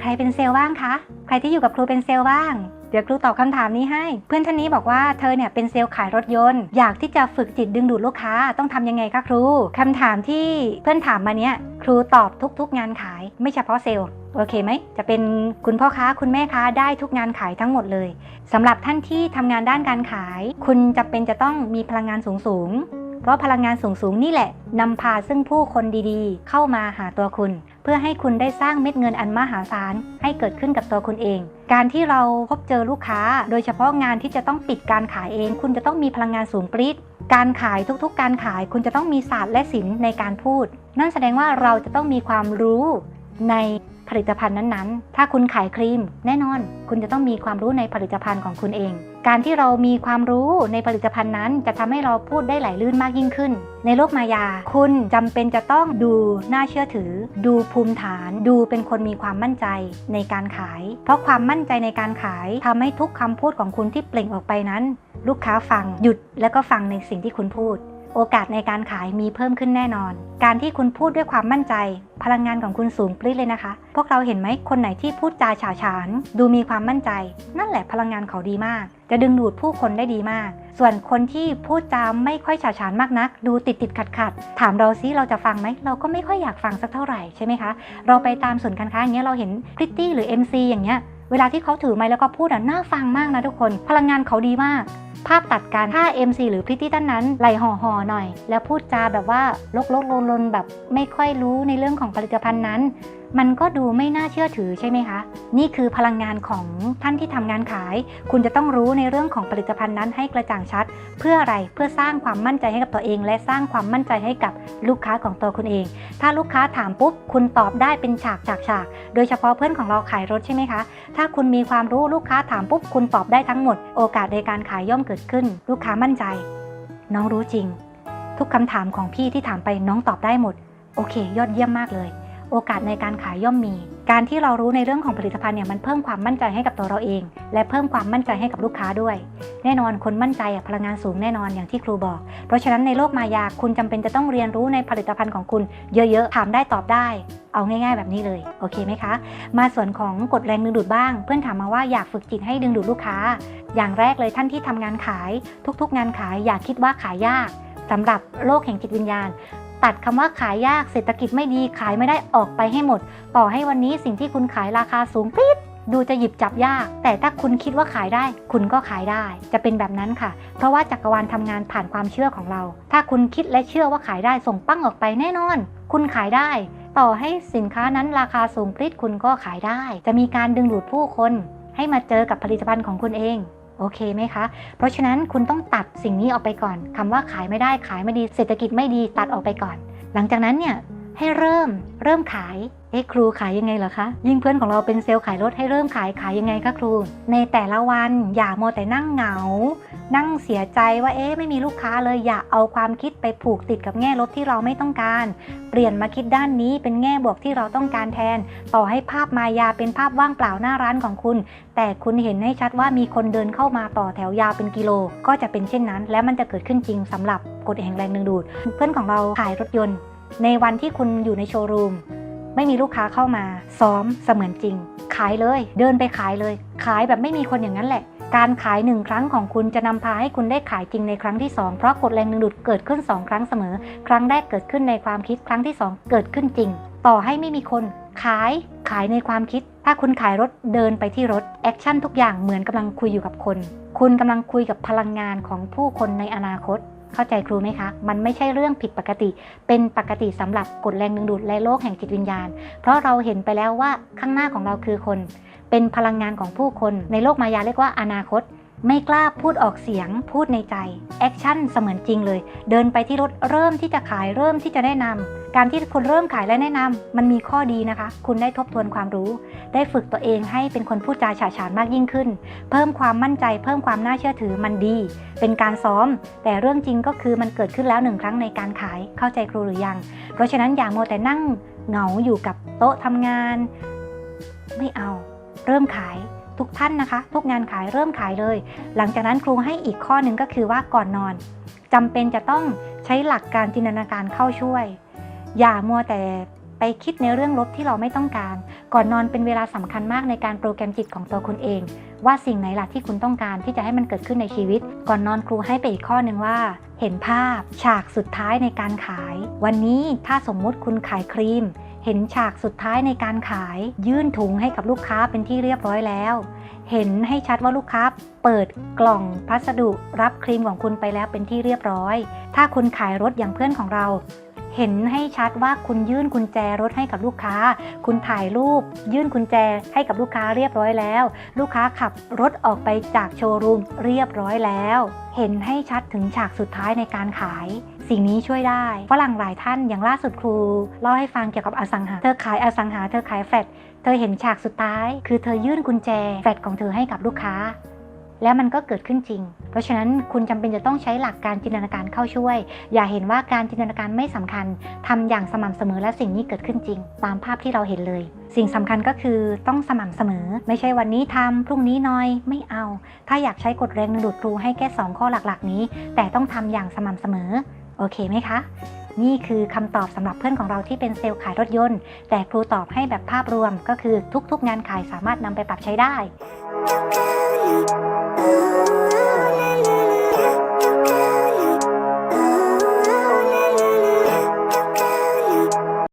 ใครเป็นเซลล์บ้างคะ ใครที่อยู่กับครูเป็นเซลล์บ้าง เดี๋ยวครูตอบคำถามนี้ให้ เพื่อนท่านนี้บอกว่าเธอเนี่ยเป็นเซลล์ขายรถยนต์ อยากที่จะฝึกจิตดึงดูดลูกค้า ต้องทำยังไงคะครูคำถามที่เพื่อนถามมาเนี้ยครูตอบทุก ๆ งานขาย ไม่เฉพาะเซลล์โอเคไหม จะเป็นคุณพ่อค้าคุณแม่ค้าได้ทุกงานขายทั้งหมดเลยสำหรับท่านที่ทำงานด้านการขาย คุณจะเป็นจะต้องมีพลังงานสูงสูงเพราะพลังงานสูงสูงนี่แหละนำพาซึ่งผู้คนดีๆ เข้ามาหาตัวคุณ เพื่อให้คุณได้สร้างเม็ดเงินอันมหาศาลให้เกิดขึ้นกับตัวคุณเอง การที่เราพบเจอลูกค้า โดยเฉพาะงานที่จะต้องปิดการขายเอง คุณจะต้องมีพลังงานสูงปรี๊ดการขายทุกๆ การขาย คุณจะต้องมีศาสตร์และศิลป์ในการพูด นั่นแสดงว่าเราจะต้องมีความรู้ใน ผลิตภัณฑ์นั้นๆ ถ้าคุณขายครีม แน่นอน คุณจะต้องมีความรู้ในผลิตภัณฑ์ของคุณเอง การที่เรามีความรู้ในผลิตภัณฑ์นั้น จะทำให้เราพูดได้ไหลลื่นมากยิ่งขึ้น ในโลกมายา คุณจำเป็นจะต้องดูน่าเชื่อถือ ดูภูมิฐาน ดูเป็นคนมีความมั่นใจในการขาย เพราะความมั่นใจในการขายทำให้ทุกคำพูดของคุณที่เปล่งออกไปนั้น ลูกค้าฟังหยุดแล้วก็ฟังในสิ่งที่คุณพูด โอกาสในการขายมีเพิ่มขึ้นแน่นอน การที่คุณพูดด้วยความมั่นใจ พลังงานของคุณสูงปรี๊ดเลยนะคะ พวกเราเห็นไหมคนไหนที่พูดจาฉาฉาน ดูมีความมั่นใจ นั่นแหละพลังงานเขาดีมาก จะดึงดูดผู้คนได้ดีมาก ส่วนคนที่พูดจาไม่ค่อยฉาฉานมากนัก ดูติดติดขัดขัดถามเราซิเราจะฟังไหมเราก็ไม่ค่อยอยากฟังสักเท่าไหร่ใช่ไหมคะ เราไปตามศูนย์การค้าอย่างเงี้ยเราเห็นพริตตี้หรือ MC อย่างเงี้ย เวลาที่เขาถือไม้แล้วก็พูดอะน่าฟังมากนะทุกคน พลังงานเขาดีมาก ภาพตัดกันถ้า MC หรือพริตตี้ท่านนั้นไหลห่อห่อหน่อย แล้วพูดจาแบบว่าลกลกลนลนแบบไม่ค่อยรู้ในเรื่องของผลิตภัณฑ์นั้น มันก็ดูไม่น่าเชื่อถือใช่ไหมคะ นี่คือพลังงานของท่านที่ทำงานขาย คุณจะต้องรู้ในเรื่องของผลิตภัณฑ์นั้นให้กระจ่างชัด เพื่ออะไรเพื่อสร้างความมั่นใจให้กับตัวเอง และสร้างความมั่นใจให้กับลูกค้าของตัวคุณเอง ถ้าลูกค้าถามปุ๊บ คุณตอบได้เป็นฉากฉากฉากโดยเฉพาะเพื่อนของเราขายรถใช่ไหมคะ ถ้าคุณมีความรู้ลูกค้าถามปุ๊บ คุณตอบได้ทั้งหมด โอกาสในการขายย่อมเกิดขึ้น ลูกค้ามั่นใจ น้องรู้จริง ทุกคำถามของพี่ที่ถามไปน้องตอบได้หมด โอเค ยอดเยี่ยมมากเลย โอกาสในการขายย่อมมี การที่เรารู้ในเรื่องของผลิตภัณฑ์เนี่ยมันเพิ่มความมั่นใจให้กับตัวเราเอง และเพิ่มความมั่นใจให้กับลูกค้าด้วย แน่นอนคนมั่นใจพลังงานสูงแน่นอนอย่างที่ครูบอก เพราะฉะนั้นในโลกมายาคุณจำเป็นจะต้องเรียนรู้ในผลิตภัณฑ์ของคุณเยอะๆถามได้ตอบได้เอาง่ายๆ แบบนี้เลย โอเคไหมคะ มาส่วนของกฎแรงดึงดูดบ้าง เพื่อนถามมาว่าอยากฝึกจิตให้ดึงดูดลูกค้า อย่างแรกเลยท่านที่ทำงานขาย ทุกๆ งานขายอย่าคิดว่าขายยากสำหรับโลกแห่งจิตวิญญาณ ตัดคำว่าขายยากเศรษฐกิจไม่ดีขายไม่ได้ออกไปให้หมด ต่อให้วันนี้สิ่งที่คุณขายราคาสูงปี๊ดดูจะหยิบจับยาก แต่ถ้าคุณคิดว่าขายได้ คุณก็ขายได้ จะเป็นแบบนั้นค่ะ เพราะว่าจักรวาลทำงานผ่านความเชื่อของเรา ถ้าคุณคิดและเชื่อว่าขายได้ส่งปั้งออกไปแน่นอน คุณขายได้ ต่อให้สินค้านั้นราคาสูงปรี๊ดคุณก็ขายได้ จะมีการดึงดูดผู้คน ให้มาเจอกับผลิตภัณฑ์ของคุณเอง โอเคไหมคะ เพราะฉะนั้นคุณต้องตัดสิ่งนี้ออกไปก่อนคำว่าขายไม่ได้ขายไม่ดีเศรษฐกิจไม่ดีตัดออกไปก่อน หลังจากนั้นเนี่ยให้เริ่มเริ่มขาย เอ๊ะครูขายยังไงเหรอคะ ยิ่งเพื่อนของเราเป็นเซลล์ขายรถให้เริ่มขายขายยังไงคะครู ในแต่ละวันอย่ามัวแต่นั่งเหงา นั่งเสียใจว่าเอ๊ะไม่มีลูกค้าเลยอย่าเอาความคิดไปผูกติดกับแง่ลบที่เราไม่ต้องการ เปลี่ยนมาคิดด้านนี้เป็นแง่บวกที่เราต้องการแทน ต่อให้ภาพมายาเป็นภาพว่างเปล่าหน้าร้านของคุณ แต่คุณเห็นให้ชัดว่ามีคนเดินเข้ามาต่อแถวยาวเป็นกิโล ก็จะเป็นเช่นนั้น และมันจะเกิดขึ้นจริงสำหรับกฎแห่งแรงดึงดูด เพื่อนของเราขายรถยนต์ ในวันที่คุณอยู่ในโชว์รูม ไม่มีลูกค้าเข้ามา ซ้อมเสมือนจริง ขายเลย เดินไปขายเลย ขายแบบไม่มีคนอย่างนั้นแหละ การขายหนึ่งครั้งของคุณจะนำพาให้คุณได้ขายจริงในครั้งที่ 2 เพราะกฎแรงดึงดูดเกิดขึ้น 2 ครั้งเสมอ ครั้งแรกเกิดขึ้นในความคิด ครั้งที่ 2 เกิดขึ้นจริง ต่อให้ไม่มีคนขายขายในความคิด ถ้าคุณขายรถเดินไปที่รถ แอคชั่นทุกอย่างเหมือนกำลังคุยอยู่กับคน คุณกำลังคุยกับพลังงานของผู้คนในอนาคต เข้าใจครูไหมคะ มันไม่ใช่เรื่องผิดปกติ เป็นปกติสำหรับกฎแรงดึงดูดและโลกแห่งจิตวิญญาณ เพราะเราเห็นไปแล้วว่าข้างหน้าของเราคือคน เป็นพลังงานของผู้คน ในโลกมายาเรียกว่าอนาคต ไม่กล้าพูดออกเสียง พูดในใจ แอคชั่นเสมือนจริงเลย เดินไปที่รถเริ่มที่จะขายเริ่มที่จะแนะนำ การที่คุณเริ่มขายและแนะนำมันมีข้อดีนะคะ คุณได้ทบทวนความรู้ ได้ฝึกตัวเองให้เป็นคนพูดจาฉาฉานมากยิ่งขึ้น เพิ่มความมั่นใจ เพิ่มความน่าเชื่อถือมันดี เป็นการซ้อม แต่เรื่องจริงก็คือมันเกิดขึ้นแล้วหนึ่งครั้งในการขายเข้าใจครูหรือยัง เพราะฉะนั้นอย่าโมแต่นั่งเหงาอยู่กับโต๊ะทำงาน ไม่เอา เริ่มขายทุกท่านนะคะ ทุกงานขายเริ่มขายเลย หลังจากนั้นครูให้อีกข้อหนึ่งก็คือว่าก่อนนอนจำเป็นจะต้องใช้หลักการจินตนาการเข้าช่วย อย่ามัวแต่ไปคิดในเรื่องลบที่เราไม่ต้องการ ก่อนนอนเป็นเวลาสำคัญมากในการโปรแกรมจิตของตัวคุณเอง ว่าสิ่งไหนล่ะที่คุณต้องการที่จะให้มันเกิดขึ้นในชีวิต ก่อนนอนครูให้ไปอีกข้อหนึ่งว่า เห็นภาพ ฉากสุดท้ายในการขาย วันนี้ถ้าสมมุติคุณขายครีม เห็นฉากสุดท้ายในการขาย ยื่นถุงให้กับลูกค้าเป็นที่เรียบร้อยแล้วเห็นให้ชัดว่าลูกค้าเปิดกล่องพัสดุรับครีมของคุณไปแล้วเป็นที่เรียบร้อย ถ้าคุณขายรถอย่างเพื่อนของเรา เห็นให้ชัดว่าคุณยื่นกุญแจรถให้กับลูกค้า คุณถ่ายรูป ยื่นกุญแจให้กับลูกค้าเรียบร้อยแล้ว ลูกค้าขับรถออกไปจากโชว์รูมเรียบร้อยแล้ว เห็นให้ชัดถึงฉากสุดท้ายในการขาย สิ่งนี้ช่วยได้ฝรั่งหลายท่านอย่างล่าสุดครูเล่าให้ฟังเกี่ยวกับอสังหา เธอขายอสังหา เธอขายแฟลตเธอเห็นฉากสุดท้าย คือเธอยื่นกุญแจแฟลตของเธอให้กับลูกค้า แล้วมันก็เกิดขึ้นจริง เพราะฉะนั้นคุณจำเป็นจะต้องใช้หลักการจินตนาการเข้าช่วย อย่าเห็นว่าการจินตนาการไม่สำคัญทำอย่างสม่ำเสมอและสิ่งนี้เกิดขึ้นจริง ตามภาพที่เราเห็นเลย สิ่งสำคัญก็คือต้องสม่ำเสมอ ไม่ใช่วันนี้ทำพรุ่งนี้น้อยไม่เอา ถ้าอยากใช้กฎแรงดึงดูดครูให้แค่2ข้อหลักๆ นี้ แต่ต้องทำอย่างสม่ำเสมอ โอเคไหมคะนี่คือคำตอบสำหรับเพื่อนของเราที่เป็นเซลล์ขายรถยนต์ แต่ครูตอบให้แบบภาพรวมก็คือทุกๆงานขายสามารถนำไปปรับใช้ได้